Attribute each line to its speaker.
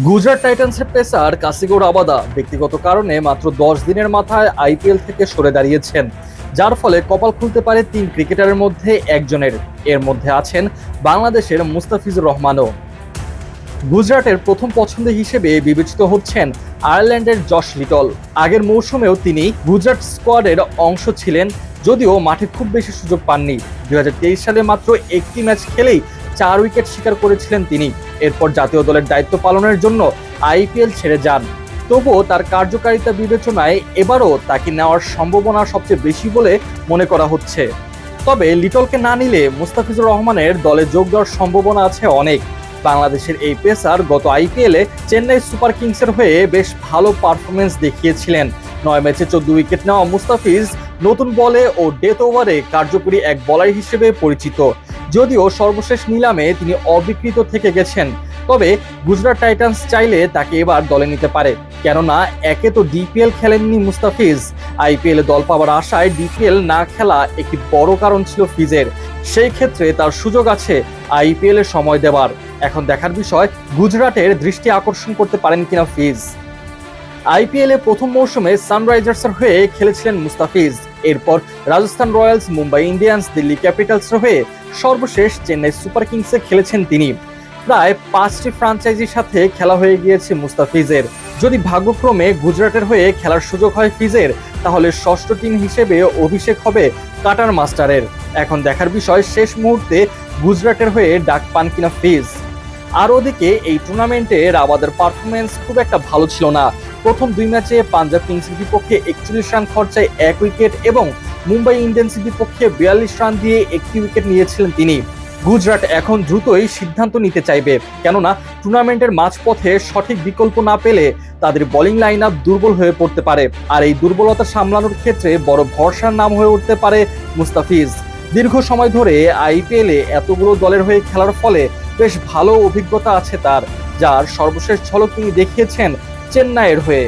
Speaker 1: Gujarat টাইটান্সের pacer কাসিগোর আবাদা ব্যক্তিগত কারণে মাত্র দশ দিনের মাথায় আইপিএল থেকে সরে দাঁড়িয়েছেন, যার ফলে কপাল খুলতে পারে তিন ক্রিকেটারের মধ্যে একজনের। এর মধ্যে আছেন বাংলাদেশের মুস্তাফিজুর রহমানও। গুজরাটের প্রথম পছন্দ হিসেবে বিবেচিত হচ্ছেন আয়ারল্যান্ডের জশ লিটল। আগের মৌসুমেও তিনি গুজরাট স্কোয়াডের অংশ ছিলেন, যদিও মাঠে খুব বেশি সুযোগ পাননি। দুই হাজার তেইশ সালে মাত্র একটি ম্যাচ খেলেই চার উইকেট শিকার করেছিলেন তিনি। এরপর জাতীয় দলের দায়িত্ব পালনের জন্য আইপিএল ছেড়ে যান। তবুও তার কার্যকারিতা বিবেচনায় এবারও তাকে নেওয়ার সম্ভাবনা সবচেয়ে বেশি বলে মনে করা হচ্ছে। তবে লিটলকে না নিলে মুস্তাফিজুর রহমানের দলে যোগ দেওয়ার সম্ভাবনা আছে অনেক। বাংলাদেশের এই পেসার গত আইপিএলে চেন্নাই সুপার কিংসের হয়ে বেশ ভালো পারফরমেন্স দেখিয়েছিলেন। নয় ম্যাচে চোদ্দ উইকেট নেওয়া মুস্তাফিজ নতুন বলে ও ডেথ ওভারে কার্যকরী এক বলার হিসেবে পরিচিত। যদিও সর্বশেষ নিলামে তিনি অবিকৃত থেকে গেছেন, তবে গুজরাট টাইটান্স চাইলে তাকে এবার দলে নিতে পারে। কেননা একে তো ডিপিএল খেলেননি মুস্তাফিজ। আইপিএল দল পাওয়ার আশায় ডিপিএল না খেলা একটি বড় কারণ ছিল ফিজের। সেই ক্ষেত্রে তার সুযোগ আছে আইপিএল এ সময় দেওয়ার এখন দেখার বিষয়, গুজরাটের দৃষ্টি আকর্ষণ করতে পারেন কিনা ফিজ? আইপিএল এ প্রথম মৌসুমে সানরাইজার্সের হয়ে খেলেছিলেন মুস্তাফিজ। এরপর রাজস্থান রয়্যালস, মুম্বাই ইন্ডিয়ান্স, দিল্লি ক্যাপিটালসের হয়ে সর্বশেষ চেন্নাই সুপার কিংসে খেলেছেন তিনি। প্রায় পাঁচটি ফ্রাঞ্চাইজির সাথে খেলা হয়ে গিয়েছে মুস্তাফিজের। যদি ভাগ্যক্রমে গুজরাটের হয়ে খেলার সুযোগ হয় ফিজের, তাহলে ষষ্ঠ টিম হিসেবে অভিষেক হবে কাটার মাস্টারের। এখন দেখার বিষয়, শেষ মুহূর্তে গুজরাটের হয়ে ডাক পান কিনা ফিজ। আর ওদিকে এই টুর্নামেন্টে রাবাদের পারফরমেন্স খুব একটা ভালো ছিল না। প্রথম দুই ম্যাচে পাঞ্জাব কিংসের বিপক্ষে একচল্লিশ রান খরচায় এক উইকেট এবং মুম্বাই ইন্ডিয়ান্সের বিপক্ষে বিয়াল্লিশ রান দিয়ে একটি উইকেট নিয়েছিলেন তিনি। গুজরাট এখন দ্রুতই সিদ্ধান্ত নিতে চাইবে, কেননা টুর্নামেন্টের মাঝপথে সঠিক বিকল্প না পেলে তাদের বোলিং লাইন আপ দুর্বল হয়ে পড়তে পারে। আর এই দুর্বলতা সামলানোর ক্ষেত্রে বড় ভরসার নাম হয়ে উঠতে পারে মুস্তাফিজ। দীর্ঘ সময় ধরে আইপিএলে এতগুলো দলের হয়ে খেলার ফলে বেশ ভালো অভিজ্ঞতা আছে তার, যার সর্বশেষ ঝলক তিনি দেখিয়েছেন চেন্নাইয়ের হয়ে।